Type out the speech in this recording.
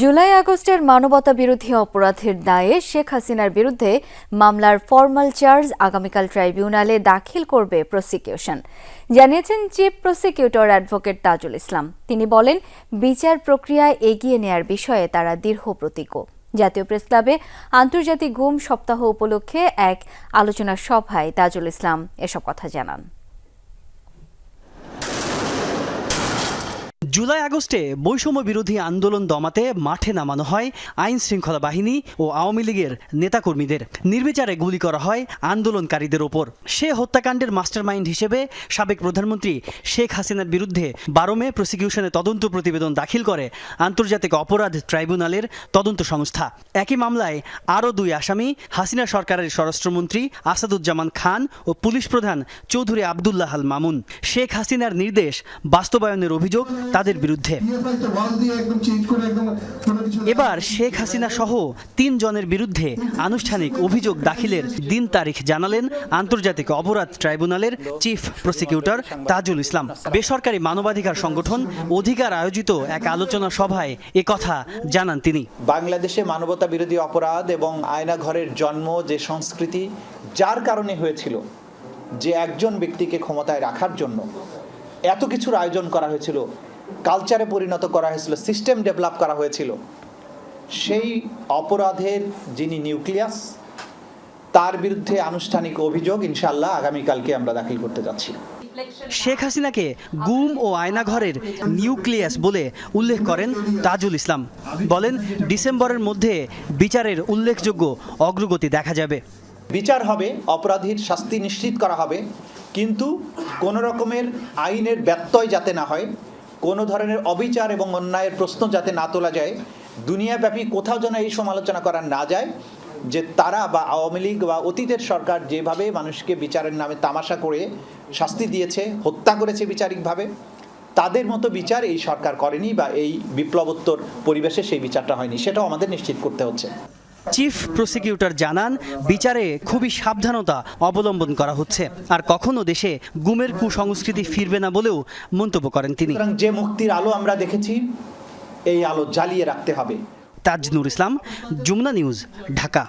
জুলাই আগস্টের মানবতা বিরোধী অপরাধের দায়ে শেখ হাসিনার বিরুদ্ধে মামলার ফর্মাল চার্জ আগামীকাল ট্রাইব্যুনালে দাখিল করবে প্রসিকিউশন। জানিয়েছেন chief prosecutor advocate Tajul Islam. তিনি বলেন, বিচার প্রক্রিয়া এগিয়ে নেয়ার বিষয়ে তারা দীর্ঘ প্রতিজ্ঞ জাতীয় প্রেস ক্লাবে আন্তর্জাতিক গুম সপ্তাহ উপলক্ষে এক আলোচনা সভায় তাজুল ইসলাম এসব কথা জানান। জুলাই আগস্টে বৈষম্য বিরোধী আন্দোলন দমাতে মাঠে নামানো হয় আইন শৃঙ্খলা বাহিনী ও আওয়ামী লীগের নেতাকর্মীদের। নির্বিচারে গুলি করা হয় আন্দোলনকারীদের ওপর। সে হত্যাকাণ্ডের মাস্টারমাইন্ড হিসেবে সাবেক প্রধানমন্ত্রী শেখ হাসিনার বিরুদ্ধে বারো মে প্রসিকিউশনে তদন্ত প্রতিবেদন দাখিল করে আন্তর্জাতিক অপরাধ ট্রাইব্যুনালের তদন্ত সংস্থা। একই মামলায় আরও দুই আসামি, হাসিনা সরকারের স্বরাষ্ট্রমন্ত্রী আসাদুজ্জামান খান ও পুলিশ প্রধান চৌধুরী আবদুল্লাহ আল মামুন। শেখ হাসিনার নির্দেশ বাস্তবায়নের অভিযোগ তাদের বিরুদ্ধে। এবার শেখ হাসিনা সহ তিন জনের বিরুদ্ধে আনুষ্ঠানিক অভিযোগ দাখিলের দিন তারিখ জানালেন আন্তর্জাতিক অপরাধ ট্রাইব্যুনালের চিফ প্রসিকিউটর তাজুল ইসলাম। বেসরকারি মানবাধিকার সংগঠন অধিকার আয়োজিত এক আলোচনা সভায় কথা জানান তিনি। বাংলাদেশে মানবতা বিরোধী অপরাধ এবং আয়না ঘরের জন্ম যে সংস্কৃতি, যার কারণে হয়েছিল যে একজন ব্যক্তিকে ক্ষমতায় রাখার জন্য এত কিছুর আয়োজন করা হয়েছিল কালচারে পরিণত করা হয়েছিল সিস্টেম ডেভেলপ করা হয়েছিল। সেই অপরাধের যিনি নিউক্লিয়াস তার বিরুদ্ধে আনুষ্ঠানিক অভিযোগ ইনশাল্লাহ আগামীকালকে আমরা দাখিল করতে যাচ্ছি। শেখ হাসিনাকে গুম ও আয়নাঘরের নিউক্লিয়াস বলে উল্লেখ করেন তাজুল ইসলাম। বলেন ডিসেম্বরের মধ্যে বিচারের উল্লেখযোগ্য অগ্রগতি দেখা যাবে। বিচার হবে অপরাধীর শাস্তি নিশ্চিত করা হবে কিন্তু কোনো রকমের আইনের ব্যত্যয় যাতে না হয় কোনো ধরনের অবিচার এবং অন্যায়ের প্রশ্ন যাতে না তোলা যায়, দুনিয়াব্যাপী কোথাও যেন এই সমালোচনা করা না যায়, যে তারা বা আওয়ামী লীগ বা অতীতের সরকার যেভাবে মানুষকে বিচারের নামে তামাশা করে শাস্তি দিয়েছে, হত্যা করেছে বিচারিকভাবে, তাদের মতো বিচার এই সরকার করেনি বা এই বিপ্লবোত্তর পরিবেশে সেই বিচারটা হয়নি। সেটাও আমাদের নিশ্চিত করতে হচ্ছে। চিফ প্রসিকিউটর জানান বিচারে খুবই সাবধানতা অবলম্বন করা হচ্ছে। আর কখনো দেশে গুমের কুসংস্কৃতি ফিরবে না বলেও মন্তব্য করেন তিনি। যে মুক্তির আলো আমরা দেখেছি এই আলো জ্বালিয়ে রাখতে হবে। তাজনুর ইসলাম যমুনা নিউজ ঢাকা।